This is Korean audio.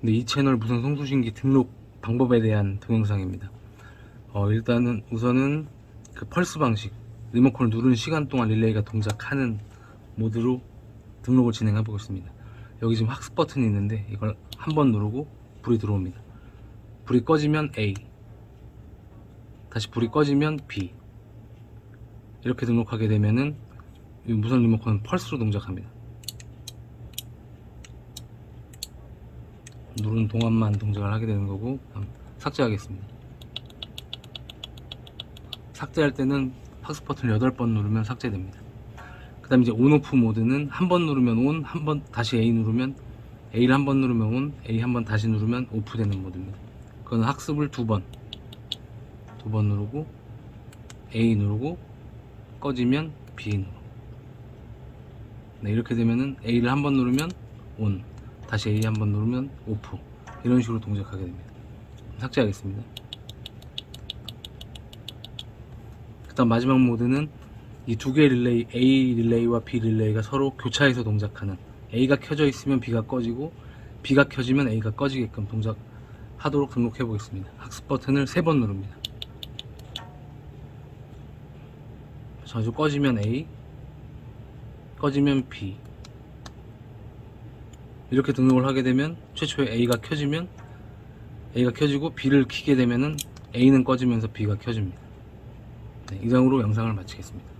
근데 이 채널 무선 송수신기 등록 방법에 대한 동영상입니다. 어, 일단은 우선은 그 펄스 방식 리모컨을 누르는 시간 동안 릴레이가 동작하는 모드로 등록을 진행해 보겠습니다. 여기 지금 학습 버튼이 있는데 이걸 한 번 누르고 불이 들어옵니다. 불이 꺼지면 A 다시 불이 꺼지면 B 이렇게 등록하게 되면은 이 무선 리모컨은 펄스로 동작합니다. 누른 동안만 동작을 하게 되는 거고 다음 삭제하겠습니다. 삭제할 때는 학습 버튼을 8번 누르면 삭제됩니다. 그 다음에 이제 온오프 모드는 한 번 누르면 온, 한 번 다시 A 누르면 A를 한 번 누르면 온, A 한 번 다시 누르면 오프 되는 모드입니다. 그건 학습을 두 번, 두 번 누르고 A 누르고 꺼지면 B 누르고 네, 이렇게 되면은 A를 한 번 누르면 온, 다시 A 한번 누르면 오프 이런 식으로 동작하게 됩니다. 삭제하겠습니다. 그 다음 마지막 모드는 이 두 개의 릴레이 A 릴레이와 B 릴레이가 서로 교차해서 동작하는 A가 켜져 있으면 B가 꺼지고 B가 켜지면 A가 꺼지게끔 동작하도록 등록해 보겠습니다. 학습 버튼을 세 번 누릅니다. 자주 꺼지면 A, 꺼지면 B. 이렇게 등록을 하게 되면 최초에 A가 켜지면 A가 켜지고 B를 키게 되면은 A는 꺼지면서 B가 켜집니다. 네, 이상으로 영상을 마치겠습니다.